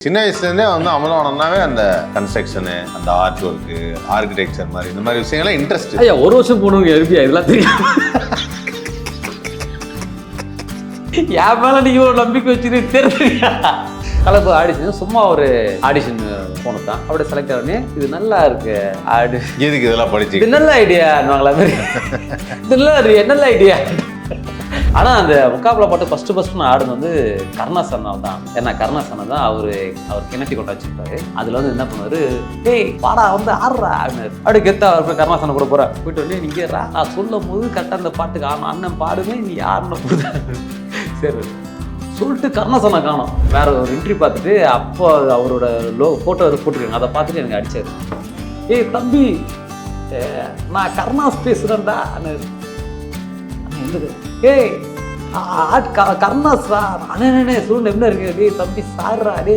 சின்ன வயசுலேருந்தே வந்து அமலவானம்னாவே அந்த கன்ஸ்ட்ரக்ஷனு அந்த ஆர்ட் ஒர்க்கு ஆர்கிடெக்சர் மாதிரி இந்த மாதிரி விஷயங்கள்லாம் இன்ட்ரெஸ்ட் ஐயா ஒரு வருஷம் போனவங்க எழுப்பியா இதெல்லாம் தெரியும் என் மேல நீங்க ஒரு நம்பிக்கை வச்சுட்டு தெரியா கலப்பு ஆடிஷன் சும்மா ஒரு ஆடிஷன் போனது தான் அப்படியே செலக்ட் ஆனே இது நல்லா இருக்கு. ஆடு எதுக்கு இதெல்லாம் படிச்சு இது நல்ல ஐடியான்னுவாங்களா மாதிரி. இது நல்ல நல்ல ஐடியா ஆனால் அந்த முக்காபில் பாட்டு ஃபஸ்ட்டு ஃபஸ்ட்டு நான் ஆடுனது வந்து கருணாசனா தான். ஏன்னா கருணாசனா தான் அவர் அவர் கிணட்டி கொண்டு வச்சிருப்பாரு. அதில் வந்து என்ன பண்ணுவாரு? டேய் பாடா வந்து ஆடுறா அப்படின்னாரு. அப்படியே கெத்தா அவர் கருணாசனம் கூட போகிறேன் போயிட்டு வந்து நீங்க நான் சொல்லும் போது கரெக்டாக அந்த பாட்டுக்கு ஆடணும். அண்ணன் பாடுமே நீ ஆடணும். சரி. சொல்லிட்டு கருணாசனை காணும். வேற ஒரு இன்ட்ரி பார்த்துட்டு அப்போ அவரோட லோ ஃபோட்டோ போட்டிருக்காங்க. அதை பார்த்துட்டு எனக்கு அடிச்சாரு. ஏய் தம்பி நான் கருணாஸ் பேசுகிறேன்டா இருந்தது ஏய் கர்ணா சார் க- கருணாஸ்ரா அண்ணே அண்ணே என்ன இருக்கு? டே தம்பி சார்ரா டே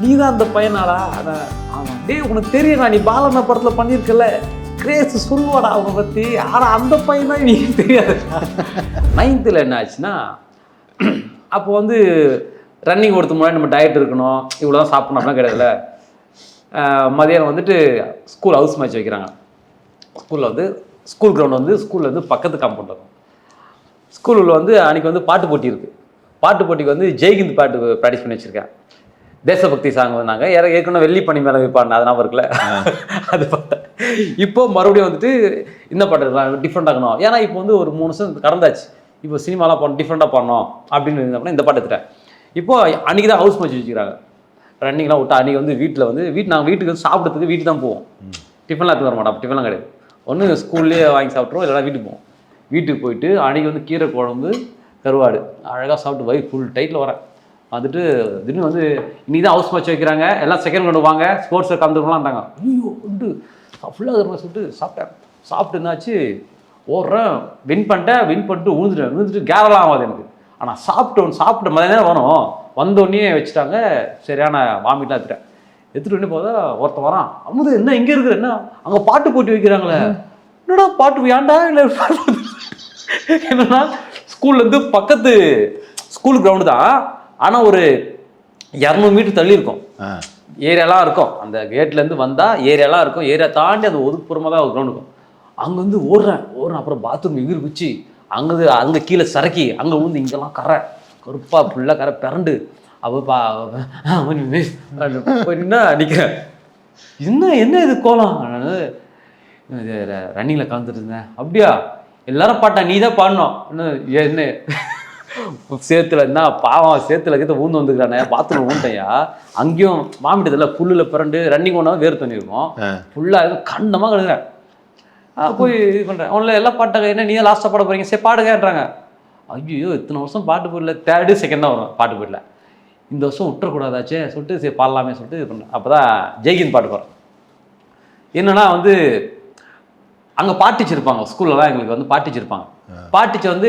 நீ தான் அந்த பையனாடா. அண்ணா, டே டேய் உனக்கு தெரியும்டா நீ பாலண்ண படத்தில் பண்ணியிருக்கல கிரேஸ் சொல்லுவாடா அவங்க பற்றி ஆனால் அந்த பையன் தான் நீ தெரியாது. நைன்த்தில் என்ன ஆச்சுன்னா அப்போ வந்து ரன்னிங் ஓடுறதுக்கு முன்னாடி நம்ம டயட் இருக்கணும். இவ்வளோ தான் சாப்பிடணும் அப்படிலாம் கிடையாதுல்ல. மதியானம் வந்துட்டு ஸ்கூல் ஹவுஸ் மேட்ச் வைக்கிறாங்க. ஸ்கூலில் வந்து ஸ்கூல் கிரவுண்ட் வந்து ஸ்கூலில் வந்து பக்கத்து காம்பவுண்ட் இருக்கும். ஸ்கூலில் வந்து அன்றைக்கி வந்து பாட்டு போட்டி இருக்குது பாட்டு போட்டிக்கு வந்து ஜெய்ஹிந்த் பாட்டு ப்ராக்டிஸ் பண்ணி வச்சுருக்கேன். தேசபக்தி சாங் வந்தாங்க. ஏற ஏற்கனவே வெள்ளி பனி மேலே வைப்பாங்க. அது ஞாபகம் இருக்குல்ல? அது பார்த்தேன். இப்போ மறுபடியும் வந்துட்டு இந்த பாட்டு டிஃப்ரெண்ட் ஆகணும் ஏன்னா இப்போ வந்து ஒரு மூணு வருஷம் கடந்தாச்சு. இப்போ சினிமாலாம் பண்ண டிஃப்ரெண்ட்டாக பண்ணோம். அப்படின்னு இருந்தப்போ இந்த பாட்டு எடுத்துட்டேன். இப்போ அன்றைக்கி தான் ஹவுஸ் மேட்ச் வச்சுக்கிறாங்க. ரன்னிங்லாம் விட்டா அன்றைக்கி வந்து வீட்டில் வந்து வீட்டு நாங்கள் வீட்டுக்கு வந்து சாப்பிட்றதுக்கு வீட்டுக்கு தான் போவோம். டிஃபன்லாம் எடுத்து வர மாட்டோம் டிஃபன்லாம் கிடையாது. ஒன்று ஸ்கூல்லேயே வாங்கி சாப்பிட்ருவோம் இல்லைனா வீட்டுக்கு போவோம். வீட்டுக்கு போயிட்டு அன்றைக்கி வந்து கீரை குழம்பு கருவாடு. அழகாக சாப்பிட்டு வை ஃபுல் டைட்டில் வரேன். வந்துட்டு திடீர்னு வந்து இன்னைக்கு தான் ஹவுஸ் மேட்ச் வைக்கிறாங்க. எல்லாம் செகண்ட் கொண்டு வாங்க. ஸ்போர்ட்ஸில் கலந்துக்கலாம்ட்டாங்க ஐயோ உண்டு. ஃபுல்லாக இருக்கிற சொல்லிட்டு சாப்பிட்டேன். சாப்பிட்டு என்னாச்சு? ஓடுறேன். வின் பண்ணிட்டேன். வின் பண்ணிட்டு விழுந்துட்டேன் விழுந்துட்டு கேரளாக ஆகாது எனக்கு. ஆனால் சாப்பிட்டோம் சாப்பிட்ட மதிய நேரம் வரும். வந்தோடனே வச்சுட்டாங்க. சரியான வாமிட்லாம் எடுத்துட்டேன். எடுத்துகிட்டு உடனே போதா ஒருத்தன் வரான். அமுது என்ன இங்கே இருக்கிற? என்ன? அங்கே பாட்டு போட்டி வைக்கிறாங்களே. என்னடா பாட்டு ஏன்டா? இல்லை என்னன்னா ஸ்கூல்லேருந்து பக்கத்து ஸ்கூல் கிரவுண்டு தான். ஆனால் ஒரு இரநூறு மீட்டர் தள்ளி இருக்கும். ஏரியாலாம் இருக்கும். அந்த கேட்லேருந்து வந்தால் ஏரியாலாம் இருக்கும். ஏரியா தாண்டி அந்த ஒதுக்குப்புறமாக தான் ஒரு கிரவுண்ட் இருக்கும். அங்கே வந்து ஓடுறேன். ஓடுறேன். அப்புறம் பாத்ரூம் எகிரி குச்சி. அங்கே அங்கே கீழே சரக்கி. அங்கே வந்து இங்கெல்லாம் கரை. கருப்பா ஃபுல்லாக கரை பிறண்டு. அவ பா என்ன நிற்கிறேன் என்ன என்ன இது கோலம்? ரன்னிங்கில் கலந்துட்டு இருந்தேன். அப்படியா? எல்லாரும் பாட்டா நீ தான் பாடணும் என்ன? சேத்துல என்ன பாவம் சேத்துல கிட்ட ஊந்து வந்துக்கிறானே பாத்ரூம் ஊன்ட்டையா அங்கேயும் மாமிட்டதில்ல புல்லுல பிறண்டு ரன்னிங் ஒன்றா வேறு தண்ணி இருக்கும். ஃபுல்லாக எதுவும் கண்டமாக கழுகுறேன். போய் இது பண்ணுறேன் அவனில் எல்லாம் பாட்டாங்க என்ன நீ லாஸ்ட்டாக பாட போறீங்க? சரி பாடுங்கன்றாங்க. ஐயோ இத்தனை வருஷம் பாட்டு போடல. தேர்டு செகண்ட் தான் வரும் பாட்டு போடல. இந்த வருஷம் விட்டுறக்கூடாதாச்சே? சொல்லிட்டு சரி பாடலாமே சொல்லிட்டு இது பண்ணேன். அப்போ தான் ஜெய்கின் பாட்டு போகிறேன் என்னன்னா வந்து அங்கே பாட்டிச்சு இருப்பாங்க. ஸ்கூல்லலாம் எங்களுக்கு வந்து பாட்டிச்சு இருப்பாங்க. பாட்டிச்சு வந்து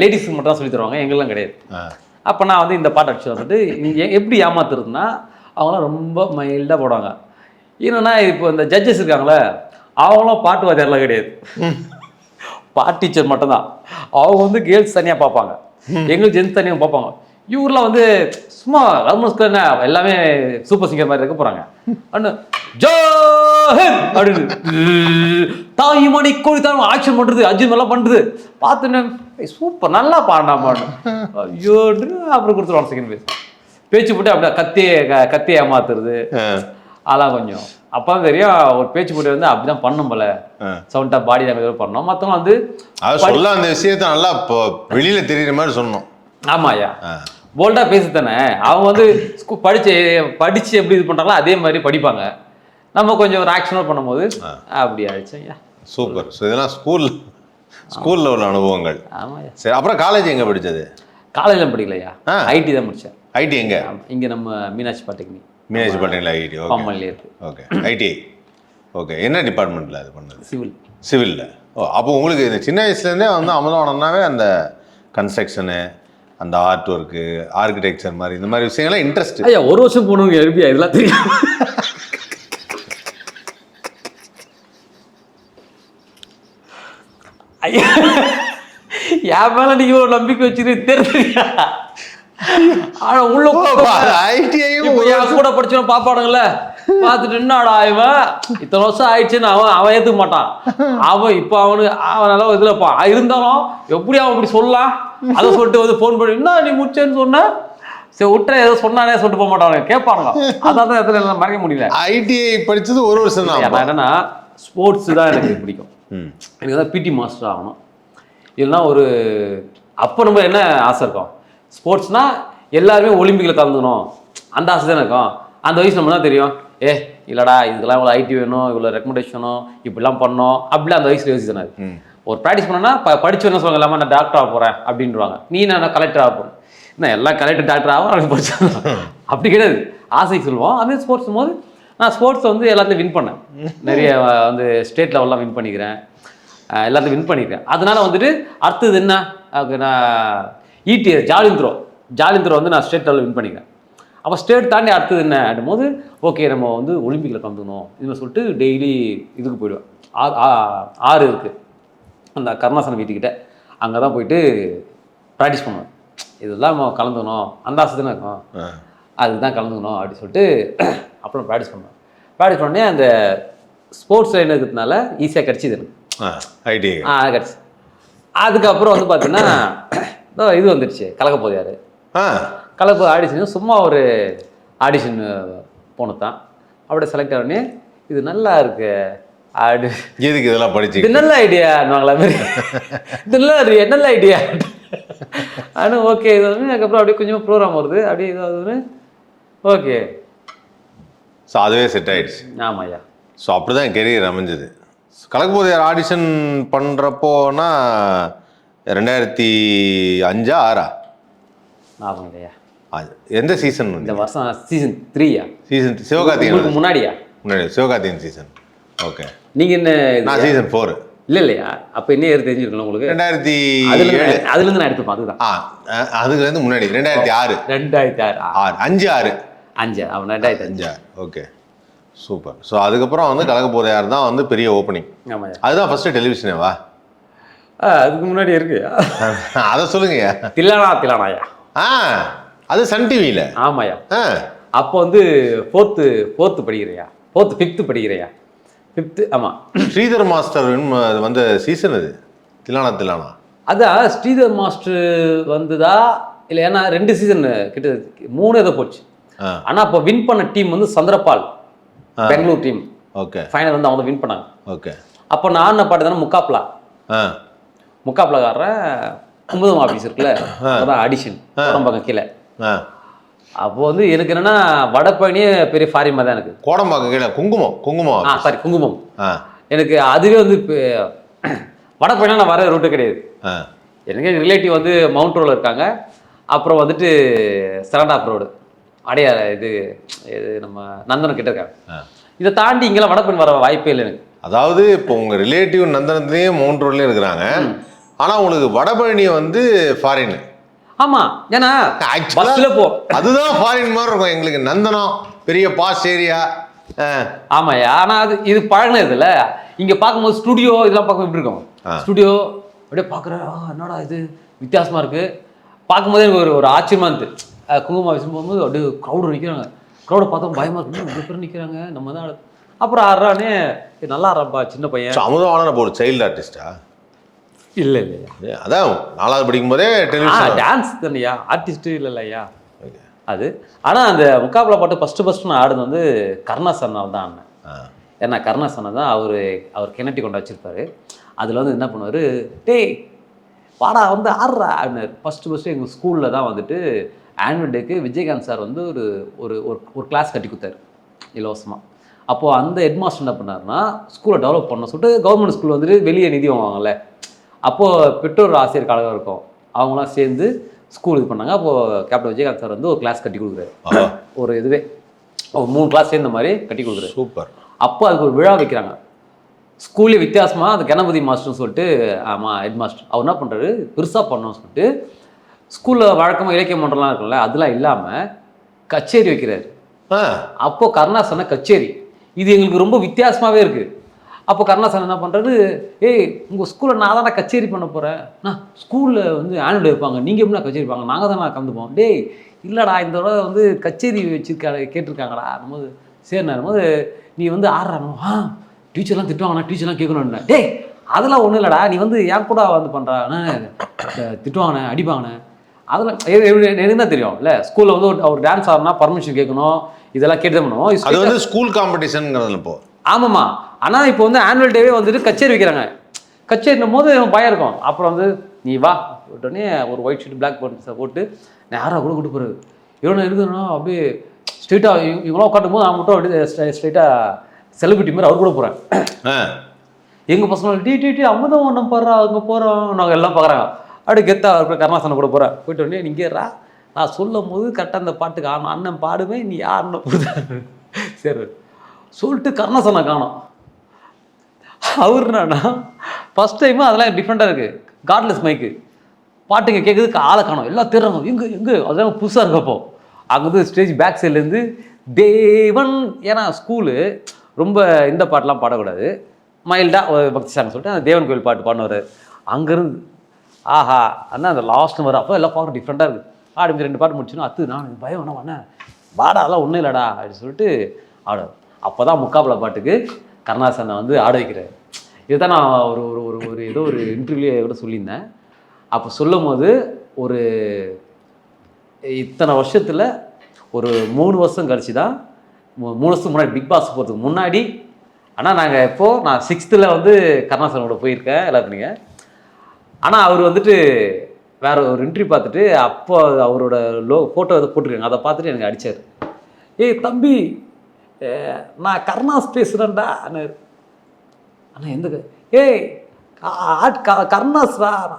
லேடிஸ்க்கு மட்டும் தான் சொல்லி தருவாங்க. எங்களுக்கும் கிடையாது. அப்போ நான் வந்து இந்த பாட்டு அடிச்சு வந்துட்டு எப்படி ஏமாத்துறதுன்னா அவங்களாம் ரொம்ப மைல்டாக போடுவாங்க. என்னன்னா இப்போ இந்த ஜட்ஜஸ் இருக்காங்களே அவங்களும் பாட்டு வாத்தியாரெலாம் கிடையாது. பாட் டீச்சர் மட்டும்தான். அவங்க வந்து கேர்ள்ஸ் தனியாக பார்ப்பாங்க. எங்களுக்கு ஜென்ஸ் தனியாக பார்ப்பாங்க. இவர்லாம் வந்து சும்மா கவர்மெண்ட் என்ன எல்லாமே சூப்பர் சிங்கர் மாதிரி இருக்க போகிறாங்க அண்ணு ஜோஹிந்த் அப்படின்னு. தாய்மணி கோழி தான் ஆக்ஷன் பண்ணுறது அர்ஜுன் எல்லாம் பண்ணுறது பார்த்துன்னு சூப்பர் நல்லா பாடினா பாடு. ஐயோன்னு அப்புறம் கொடுத்துருவாங்க செகண்ட் பேஸ் பேச்சு போட்டு அப்படியே கத்தியை கத்தியை ஏமாத்துறது. அதெல்லாம் கொஞ்சம். அப்போ தான் தெரியும் ஒரு பேச்சு போட்டி வந்து அப்படிதான் பண்ணும் போல. ஆ. சவுண்டாக பாடி லாங்குவேஜ் பண்ணோம். மற்றவங்க வந்து அது சொல்ல அந்த விஷயத்த நல்லா வெளியில தெரியுற மாதிரி சொன்னோம். ஆமாய்யா. ஆ. போல்டாக பேசுதானே அவங்க வந்து ஸ்கூ படிச்சு படிச்சு எப்படி இது பண்ணுறாங்களோ அதே மாதிரி படிப்பாங்க. நம்ம கொஞ்சம் ஒரு ஆக்ஷனாக பண்ணும்போது அப்படி ஆயிடுச்சையா சூப்பர் ஸோ இதெல்லாம் ஸ்கூல் ஸ்கூல்ல உள்ள அனுபவங்கள். ஆமாய்யா. சரி அப்புறம் காலேஜ் எங்க படிச்சது? காலேஜில் படிக்கலையா? ஆ. ஐடி தான் முடித்தேன் ஐடி எங்க? இங்கே நம்ம Meenakshi polytechnic Meenakshi பாட்டிங்களா IT okay okay ITI okay என்ன டிபார்ட்மெண்ட்ல அது பண்ணது? சிவில் சிவில்ல ஓ அப்போ உங்களுக்கு இந்த சின்ன வயசுலேருந்தே வந்து அமலவானம்னாவே அந்த கன்ஸ்ட்ரக்ஷனு அந்த ஆர்ட் ஒர்க்கு ஆர்கிடெக்சர் மாதிரி இந்த மாதிரி விஷயங்கள்லாம் இன்ட்ரெஸ்ட் ஐயா ஒரு வருஷம் போனவங்க எழுப்பியா? இதெல்லாம் தெரியும் ஐயா என் மேல நீங்க ஒரு நம்பிக்கை வச்சுட்டு தெரியா? ஆனா உள்ள ஐடிஐயும் கூட படிச்சவன் பாப்பானுங்கல்ல பார்த்துட்டு என்னடா இவன்? இத்தனை வருஷம் ஆயிடுச்சுன்னு அவன் அவன் ஏத்துக்க மாட்டான். அவன் இப்போ அவனு அவனால இதுல பா இருந்தாலும் எப்படி அவன் இப்படி சொல்லலாம்? அதை சொல்லிட்டு வந்து ஃபோன் பண்ணி என்ன நீ முடிச்சேன்னு சொன்ன? சரி விட்டுற ஏதோ சொன்னானே சொல்லிட்டு போக மாட்டானுங்க கேட்பானுங்க அதான் தான் இடத்துல எல்லாம் மறைக்க முடியல. ஐடிஐ படிச்சது ஒரு வருஷம் தான் என்னன்னா ஸ்போர்ட்ஸ் தான் எனக்கு பிடிக்கும். எனக்கு தான் பிடி மாஸ்டர் ஆகணும். இல்லைன்னா ஒரு அப்போ நம்ம என்ன ஆசை இருக்கும்? ஸ்போர்ட்ஸ்னா எல்லாருமே ஒலிம்பிக்கில் கலந்துக்கணும். அந்த ஆசை தானே இருக்கும் அந்த வயசு நம்ம தான் தெரியும்? ஏ இல்லடா இதுக்கெல்லாம் இவ்வளோ ஐடி வேணும் இவ்வளோ ரெக்கமெண்டேஷனும் இப்படிலாம் பண்ணோம் அப்படிலாம் அந்த வயசுல யோசிச்சு இருக்கு. ம். ஒரு ப்ராக்டிஸ் பண்ணனா ப படிச்சு என்ன சொல்லுவாங்க இல்லாமல் நான் டாக்டர் ஆக போகிறேன் அப்படின்றாங்க நீ நான் கலெக்டர் ஆக போகிறேன் என்ன எல்லாம் கலெக்டர் டாக்டர் ஆகும் அப்படி படிச்சு அப்படி கிடையாது. ஆசை சொல்லுவோம். அதே ஸ்போர்ட்ஸ் போது நான் ஸ்போர்ட்ஸ் வந்து எல்லாத்தையும் வின் பண்ணேன். நிறைய வந்து ஸ்டேட் லெவல்லாம் வின் பண்ணிக்கிறேன். எல்லாத்தையும் வின் பண்ணிக்கிறேன். அதனால வந்துட்டு அடுத்தது என்ன? நான் E இடிஎஸ் ஜாலின் த்ரோ ஜாலின் த்ரோ வந்து நான் ஸ்டேட் லெவலில் வின் பண்ணிக்கிறேன். அப்போ ஸ்டேட் தாண்டி அடுத்தது என்ன? போது ஓகே நம்ம வந்து ஒலிம்பிக்கில் கலந்துக்கணும் இதுமாதிரி சொல்லிட்டு டெய்லி இதுக்கு போயிடுவேன். ஆறு இருக்குது அந்த கருணாசனம் வீட்டுக்கிட்ட. அங்கே தான் போயிட்டு ப்ராக்டிஸ் பண்ணுவேன். இதெல்லாம் நம்ம கலந்துக்கணும். அந்த ஆசை தானே இருக்கும். ஆ. அதுக்கு தான் கலந்துக்கணும் அப்படின்னு சொல்லிட்டு அப்புறம் ப்ராக்டிஸ் பண்ணுவேன். ப்ராக்டிஸ் பண்ணே அந்த ஸ்போர்ட்ஸ் லைன் இருக்கிறதுனால ஈஸியாக கிடச்சிது எனக்கு. ஆ கிடச்சி. அதுக்கப்புறம் வந்து பார்த்தீங்கன்னா இதோ இது வந்துடுச்சு கலக்க யார்? ஆ. கலப்பு ஆடிஷன் சும்மா ஒரு ஆடிஷன் போனது தான் அப்படியே செலக்ட் ஆனே இது நல்லா இருக்கு ஆடு. எதுக்கு இதெல்லாம் படிச்சு? இது நல்ல ஐடியான்னுவாங்களா மாதிரி. இது நல்ல நல்ல ஐடியா ஆனால் ஓகே இது வந்து அதுக்கப்புறம் அப்படியே கொஞ்சமாக ப்ரோக்ராம் வருது. அப்படியே இதாவது ஓகே ஸோ அதுவே செட் ஆயிடுச்சு. ஆமாய்யா. ஸோ அப்படி தான் கெரியர் அமைஞ்சது. கலக்கும்போது யார் ஆடிஷன் பண்ணுறப்போனா ரெண்டாயிரத்தி அஞ்சா ஆறா? ஞாபகம் இல்லையா? எந்த சீசன் இந்த வருஷம் சீசன் த்ரீயா சீசன் சிவகார்த்திகேயன் உங்களுக்கு முன்னாடியா? முன்னாடி சிவகார்த்திகேயன் சீசன் ஓகே நீங்கள் என்ன நான் சீசன் ஃபோர் இல்லை இல்லையா அப்போ என்ன ஏறு தெரிஞ்சிருக்கணும் உங்களுக்கு? ரெண்டாயிரத்தி அதுலேருந்து நான் எடுத்துப்பேன் அதுதான். ஆ அதுலேருந்து முன்னாடி ரெண்டாயிரத்தி ஆறு. ரெண்டாயிரத்தி ஆறு ஆறு அஞ்சு ஆறு. அஞ்சு அவன் ரெண்டாயிரத்தி அஞ்சு. ஆறு. ஓகே சூப்பர் ஸோ அதுக்கப்புறம் வந்து கலக்க போகிற யார் தான் வந்து பெரிய ஓப்பனிங் ஆமாய்யா அதுதான் ஃபஸ்ட்டு டெலிவிஷனேவா அதுக்கு முன்னாடி இருக்கு. அதை சொல்லுங்கய்யா தில்லானா தில்லானாயா ஆ. அது சன் டிவியில் ஆமாய்யா. ஆ. அப்போ வந்து ஃபோர்த்து ஃபோர்த்து படிக்கிறியா? ஃபோர்த்து ஃபிஃப்த்து படிக்கிறியா? ஃபிஃப்த்து ஆமாம் ஸ்ரீதர் மாஸ்டர் வந்து சீசன் அது. திலானா திலானா. அதான் ஸ்ரீதர் மாஸ்டர் வந்ததா? இல்லை ஏன்னா ரெண்டு சீசன் கிட்ட மூணு ஏதோ போச்சு. ஆனால் அப்போ வின் பண்ண டீம் வந்து Chandrapal Bangalore team okay. Final வந்து அவங்க வின் பண்ணாங்க. ஓகே. அப்போ நான் என்ன பாட்டு முக்காப்லா? ஆ. முக்காப்லக்காரன் குமுதம் ஆஃபீஸ் இருக்குல்ல? அதான் அடிஷன் உடம்பங்க கீழே. அப்போ வந்து எனக்கு என்னன்னா வடபழனியே பெரிய ஃபாரிமா தான் எனக்கு. கோடம்பாக்கம் கீழே குங்குமம் குங்குமம் ஆ சாரி குங்குமம். ஆ. எனக்கு அதுவே வந்து இப்போ வடபழனியா நான் வர ரூட்டு கிடையாது. எனக்கு ரிலேட்டிவ் வந்து மவுண்ட் ரோடில் இருக்காங்க. அப்புறம் வந்துட்டு சரண்டாப் ரோடு அடையார் இது இது நம்ம நந்தனம் கிட்ட இருக்காங்க. இதை தாண்டி இங்கெல்லாம் வடபழனி வர வாய்ப்பே இல்லை எனக்கு. அதாவது இப்போ உங்கள் ரிலேட்டிவ் நந்தனத்துலேயும் மவுண்ட் ரோட்லேயும் இருக்கிறாங்க. ஆனால் உங்களுக்கு வடபழனி வந்து ஃபாரின் ஆமா ஏன்னா பஸ்ல போ. அதுதான் ஃபாரின் மாதிரி இருக்கும் எங்களுக்கு. நந்தனம் பெரிய பாஸ் ஏரியா. ஆமாய்யா ஆனா அது இது பழகினது இல்ல இங்க பார்க்கும்போது ஸ்டுடியோ இதெல்லாம் பார்க்க எப்படி இருக்கும். ஸ்டுடியோ அப்படியே பார்க்குறேன் ஆ என்னடா இது? வித்தியாசமா இருக்கு. பார்க்கும்போதே எனக்கு ஒரு ஒரு ஆச்சரியமா இருந்துச்சு அஹ் குங்குமம் விஷயம் போகும்போது அப்படியே க்ரௌடு நிற்கிறாங்க க்ரௌடை பார்த்தா பயமா இருக்கு. நிறைய பேர் நிற்கிறாங்க நம்ம தான் அப்புறம் ஆடுறானே. "ஏய், நல்லா ஆடுறாப்பா சின்ன பையன். அமுதவான ஒரு சைல்டு ஆர்டிஸ்டா இல்லை இல்லையா அதான் நாலாவது படிக்கும் போதே டான்ஸ் தானேயா ஆர்டிஸ்ட் இல்லையா அது. ஆனா அந்த முக்காபிளா பாட்டு ஃபர்ஸ்ட் ஃபர்ஸ்ட் நான் ஆடுனது வந்து கருணாசனால் தான் ஆடினேன். ஏன்னா கருணாசனை தான் அவர் அவர் கிணட்டி கொண்டு வச்சிருப்பாரு. அதில் வந்து என்ன பண்ணுவார்? டேய் வாடா வந்து ஆடுறா அப்படின்னாரு ஃபஸ்ட்டு ஃபஸ்ட்டு எங்கள் ஸ்கூலில் தான் வந்துட்டு ஆனுவல் டேக்கு விஜயகாந்த் சார் வந்து ஒரு ஒரு ஒரு கிளாஸ் கட்டி கொடுத்தாரு இலவசமாக அப்போது அந்த ஹெட்மாஸ்டர் என்ன பண்ணாருன்னா ஸ்கூலை டெவலப் பண்ண சொல்லிட்டு கவர்மெண்ட் ஸ்கூல் வந்துட்டு வெளியே நிதி வாங்குவாங்கல்ல. அப்போது பெற்றோர் ஆசிரியர் கழகம் இருக்கும். அவங்களாம் சேர்ந்து ஸ்கூல் இது பண்ணாங்க. அப்போது கேப்டன் விஜயகாந்த் சார் வந்து ஒரு கிளாஸ் கட்டி கொடுக்குறாரு. ஒரு இதுவே. ஒரு மூணு கிளாஸ் சேர்ந்த மாதிரி கட்டி கொடுக்குறாரு. சூப்பர். அப்போ அதுக்கு ஒரு விழா வைக்கிறாங்க. ஸ்கூல்லே வித்தியாசமாக அந்த கணபதி மாஸ்டர்னு சொல்லிட்டு ஆமாம் ஹெட் மாஸ்டர் அவர் என்ன பண்ணுறாரு பெருசாக பண்ணணும்னு சொல்லிட்டு ஸ்கூலில் வழக்கமாக இலக்கிய மன்றம்லாம் இருக்கும்ல அதெல்லாம் இல்லாமல் கச்சேரி வைக்கிறாரு. ஆ. அப்போ கருணாசன கச்சேரி. இது எங்களுக்கு ரொம்ப வித்தியாசமாகவே இருக்குது அப்போ கருணாசன் என்ன பண்ணுறாரு ஏய் உங்கள் ஸ்கூலில் நான் தானே கச்சேரி பண்ண போகிறேன் நான் ஸ்கூலில் வந்து ஆனுவல் வைப்பாங்க. நீங்கள் எப்படி கச்சேரி வைப்பாங்க? நாங்கள் தானே கலந்துப்போம். டேய் இல்லைடா இந்த தடவை வந்து கச்சேரி வச்சிருக்காங்க கேட்டிருக்காங்கடா. போது சரிண்ணா போது நீ வந்து ஆடுறானோ ஆ டீச்சர்லாம் திட்டுவாங்கண்ணா டீச்சர்லாம் கேட்கணும்னா டேய் அதெல்லாம் ஒன்றும் இல்லைடா. நீ வந்து என் கூட வந்து பண்ணுறாண்ணே திட்டுவாங்கண்ணே அடிப்பாங்கண்ணே அதெல்லாம் எனக்கு தான் தெரியும்? இல்லை ஸ்கூலில் வந்து ஒரு- ஒரு டான்ஸ் ஆடுனா பர்மிஷன் கேட்கணும். இதெல்லாம் கேட்டு தான் பண்ணுவோம். அது வந்து ஸ்கூல் காம்படிஷனுங்கிறது இப்போ ஆமாம்மா. ஆனால் இப்போ வந்து ஆனுவல் டேவே வந்துட்டு கச்சேரி வைக்கிறாங்க. கச்சேரினும் போது பயம் இருக்கும். அப்புறம் வந்து நீ வா. உடனே ஒரு ஒயிட் ஷீட் பிளாக் பண்ணி போட்டு நேராக கூட கூட்டு போகிறது இவனை இருக்குதுன்னா அப்படியே ஸ்ட்ரெயிட்டாக இவங்களாம் உட்காட்டும் போது நான் மட்டும் அப்படியே ஸ்ட்ரெயிட்டாக செலிபிரிட்டி மாதிரி அவர் கூட போகிறேன் எங்கள் பசங்க டி டி டி அம்மதம் ஒன்றும் போடுறா அங்கே போகிறோம் நாங்கள் எல்லாம் பார்க்குறாங்க அப்படியே கெத்தா இருக்கிற கருணாசனம் கூட போகிறேன் போயிட்டு உடனே நீங்கேறா நான் சொல்லும் போது கரெக்டாக அந்த பாட்டுக்கு ஆடணும். அண்ணன் பாடுவேன் நீ யாருன்னு புரியுதா சரி. சொல்லிட்டு கருணாசனம் காணோம். அவர் என்னன்னா ஃபஸ்ட் டைமு அதெல்லாம் டிஃப்ரெண்ட்டாக இருக்குது காட்லெஸ் மைக்கு பாட்டுங்க கேட்குறதுக்கு ஆளை காணோம். எல்லாம் தேடுறாங்க எங்கே எங்கே? அதெல்லாம் புதுசாக இருக்கப்போ. அங்கே வந்து ஸ்டேஜ் பேக் சைட்லேருந்து தேவன் ஏன்னா ஸ்கூலு ரொம்ப இந்த பாட்டெலாம் பாடக்கூடாது. மைல்டாக ஒரு பக்தி சாங் சொல்லிட்டு அந்த தேவன் கோயில் பாட்டு பாடினவர். அங்கேருந்து ஆஹா அண்ணா அந்த லாஸ்ட் வரும் அப்போ எல்லாம் பார்க்க டிஃப்ரெண்ட்டாக இருக்குது ஆடி ரெண்டு பாட்டு முடிச்சுன்னா அத்து நான் பயம் என்ன? பண்ணேன் பாடா அதெல்லாம் ஒன்றும் இல்லைடா அப்படின்னு சொல்லிட்டு ஆட அப்போ தான் முக்காபல பாட்டுக்கு கருணாசனை வந்து ஆட வைக்கிறார். இதுதான் நான் ஒரு ஒரு ஒரு ஒரு ஏதோ ஒரு இன்டர்வியூ கூட சொல்லியிருந்தேன். அப்போ சொல்லும் போது ஒரு இத்தனை வருஷத்தில் ஒரு மூணு வருஷம் கழிச்சு தான் மூணு வருஷத்துக்கு முன்னாடி பிக் பாஸ் போகிறதுக்கு முன்னாடி ஆனால் நாங்கள் எப்போது நான் சிக்ஸ்த்தில் வந்து கருணாசனோட போயிருக்கேன் எல்லாம் ஆனால் அவர் வந்துட்டு வேற ஒரு இன்ட்ரி பார்த்துட்டு அப்போ அவரோட லோ ஃபோட்டோ எதை போட்டிருக்காங்க அதை பார்த்துட்டு எனக்கு அடித்தார் ஏய் தம்பி நான் கருணாஸ் பேசுகிறேன்டா அண்ணா எந்த ஏய் கா- ஆட்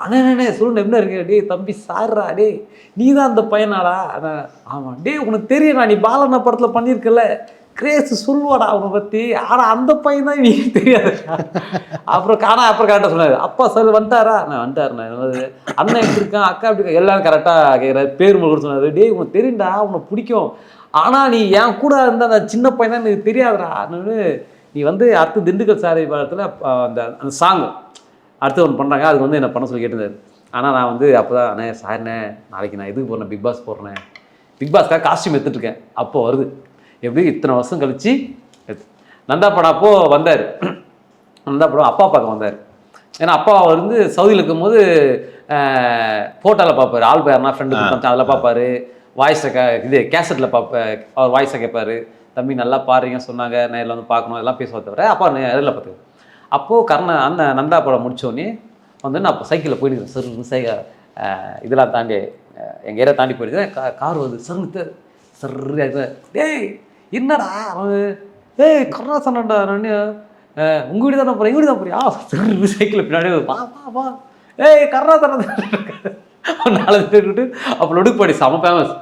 அண்ணே அண்ணே என்ன இருக்க? டேய் தம்பி சார்ரா டேய் நீ தான் அந்த பையனாடா. அண்ணா ஆமாம் டேய் உனக்கு தெரியும்டா நீ பாலண்ண படத்தில் பண்ணியிருக்கல கிரேஸ் சொல்லுவாடா அவனை பற்றி ஆனால் அந்த பையன் தான் நீ தெரியாது. அப்புறம் காணா அப்புறம் கரெக்டாக சொன்னார். அப்பா சார் வந்துட்டாரா? நான் வந்துட்டாருண்ணா. அண்ணன் எப்படி இருக்கான்? அக்கா எப்படி இருக்கா எல்லாரும் கரெக்டாக கேட்குறாரு பேர் கூட சொன்னார். டேய் உனக்கு தெரியும்டா உனக்கு பிடிக்கும். ஆனால் நீ என் கூட இருந்த அந்த சின்ன பையன் தான் எனக்கு தெரியாதுடா. அப்படின்னு நீ வந்து அடுத்து திண்டுக்கல் சாலை பாலத்தில் அந்த அந்த சாங் அடுத்து ஒன்று பண்ணுறாங்க அதுக்கு வந்து என்ன பண்ண சொல்லி கேட்டிருந்தாரு. ஆனால் நான் வந்து அப்போ தான் அண்ணே சார்ண்ணே நாளைக்கு நான் இதுக்கு போகிறேன் பிக் பாஸ் போடுறேன் பிக் பாஸ்க்காக காஸ்டியூம் எடுத்துட்ருக்கேன் அப்போ வருது. எப்படி? இத்தனை வருஷம் கழிச்சு எடுத்து- நந்தா படம் அப்போ வந்தார். நந்தா படம் அப்பா பார்க்க வந்தார். ஏன்னா அப்பா வந்து சவுதியில் இருக்கும்போது ஃபோட்டோவில் பார்ப்பாரு. ஆள் பேர்னா ஃப்ரெண்டு அதில் பார்ப்பாரு. வாய்ஸை க இது கேசட்டில் பார்ப்ப அவர் வாய்ஸை கேட்பாரு. தம்பி நல்லா பாருங்க சொன்னாங்க நேரில் வந்து பார்க்கணும் எல்லாம் பேசுவா தவிர அப்பா நேரில் பார்த்துக்கோ அப்போது கர்ண அந்த நந்தா படம் முடித்தோடனே வந்து நான் அப்போ சைக்கிளில் போயிட்டு சார் சை இதெல்லாம் தாண்டி எங்கள் ஏரியா தாண்டி போயிருக்கேன் கா கார் வந்து சரு சரு டேய் என்னடா அவன்? ஏய் கருணாசனண்டா நான் உங்கள் வீடு தானே போகிறேன் எங்கள் வீடு தான் போறியா? சரு சைக்கிளில் பின்னாடி வா வா வா. ஏய் கருணாசனம் நாலு பேர் விட்டு அப்போ லொடுப்பாடி செம ஃபேமஸ்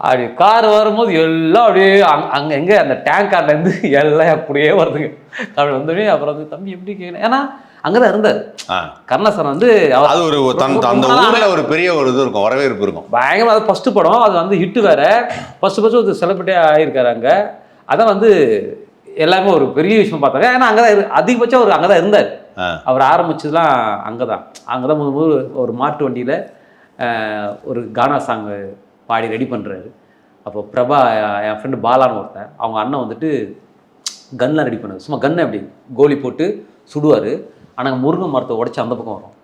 அப்படி கார் வரும்போது எல்லாம் அப்படியே அங்க அங்கே எங்கே அந்த டேங்க் கார்லேருந்து எல்லாம் அப்படியே வருதுங்க. அப்படி வந்தோடனே அப்புறம் வந்து தம்பி எப்படி கேட்கணும் ஏன்னா அங்கே தான் இருந்தார் கருணாசன் வந்து அது ஒரு அந்த ஊர்ல ஒரு பெரிய ஒரு இது இருக்கும் வரவேற்பு இருக்கும். பயங்கரமாக அது ஃபஸ்ட்டு படம் அது வந்து ஹிட்டு வேற. ஃபஸ்ட்டு ஃபஸ்ட்டு ஒரு செலிபிரிட்டியாக ஆகியிருக்காரு அங்கே. அதான் வந்து எல்லாமே ஒரு பெரிய விஷயம் பார்த்தாங்க. ஏன்னா அங்கே தான் அதிகபட்சம் அவர் அங்கே தான் இருந்தார் அவர் ஆரம்பிச்சதுலாம் அங்கே தான் அங்கே தான் முதல் ஒரு மாட்டு வண்டியில் ஒரு கானா சாங் பாடி ரெடி பண்ணுறாரு அப்போ பிரபா என் ஃப்ரெண்டு பாலான்னு ஒருத்தன் அவங்க அண்ணன் வந்துட்டு கன்லாம் ரெடி பண்ணாரு. சும்மா கன்னை அப்படி கோலி போட்டு சுடுவார். ஆனால் முருங்கை மரத்தை உடச்சி அந்த பக்கம் வரும்.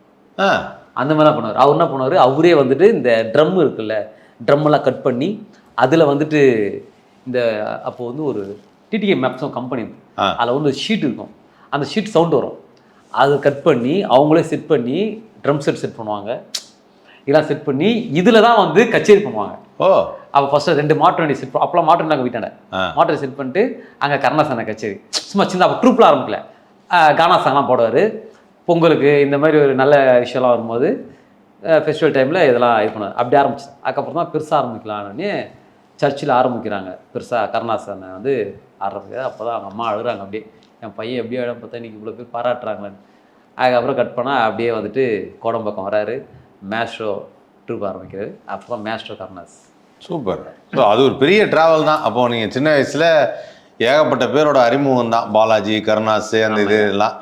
அந்த மாதிரிலாம் பண்ணுவார். அவர் என்ன பண்ணுவார்? அவரே வந்துட்டு இந்த ட்ரம் இருக்குல்ல ட்ரம் எல்லாம் கட் பண்ணி அதில் வந்துட்டு இந்த அப்போ வந்து ஒரு டிடிகே மேப்ஸும் கம்பெனி. அதில் வந்து ஷீட் இருக்கும். அந்த ஷீட் சவுண்ட் வரும். அதை கட் பண்ணி அவங்களே செட் பண்ணி ட்ரம் செட் செட் பண்ணுவாங்க. இதெல்லாம் செட் பண்ணி இதில் தான் வந்து கச்சேரி பண்ணுவாங்க. ஓ. அப்போ ஃபஸ்ட்டு ரெண்டு மாட்டு வண்டி செட் அப்போலாம் மாட்டு வண்டி நாங்கள் வீட்டாண்ட. மாட்டு செட் பண்ணிட்டு அங்கே கருணாசன கச்சேரி. சும்மா சின்ன அப்போ ட்ரூப்பில் ஆரம்பிக்கல. கானா சாங்லாம் போடுவார். பொங்கலுக்கு இந்த மாதிரி ஒரு நல்ல விஷயம்லாம் வரும்போது ஃபெஸ்டிவல் டைமில் இதெல்லாம் இது பண்ணுவார். அப்படி ஆரம்பிச்சு. அதுக்கப்புறம் தான் பெருசாக ஆரம்பிக்கலான்னு சர்ச்சில் ஆரம்பிக்கிறாங்க. பெருசாக கருணாசனை வந்து ஆரம்பிக்கிறார் அப்போ தான் அவங்க அம்மா அழுகுறாங்க அப்படியே. என் பையன் எப்படி இடம் பார்த்தா இன்றைக்கி இவ்வளோ பேர் பாராட்டுறாங்களேன்னு. அதுக்கப்புறம் கட் பண்ணால் அப்படியே வந்துட்டு கோடம்பக்கம் வராரு. மேஸ்ட்ரோ ட்ரூப் ஆரம்பிக்கிறாரு அப்புறம் மேஸ்ட்ரோ கருணாஸ் சூப்பர் ஸோ அது ஒரு பெரிய டிராவல் தான். அப்போ நீங்க சின்ன வயசுல ஏகப்பட்ட பேரோட அறிமுகம் தான் பாலாஜி கருணாஸ் அந்த இது எல்லாம்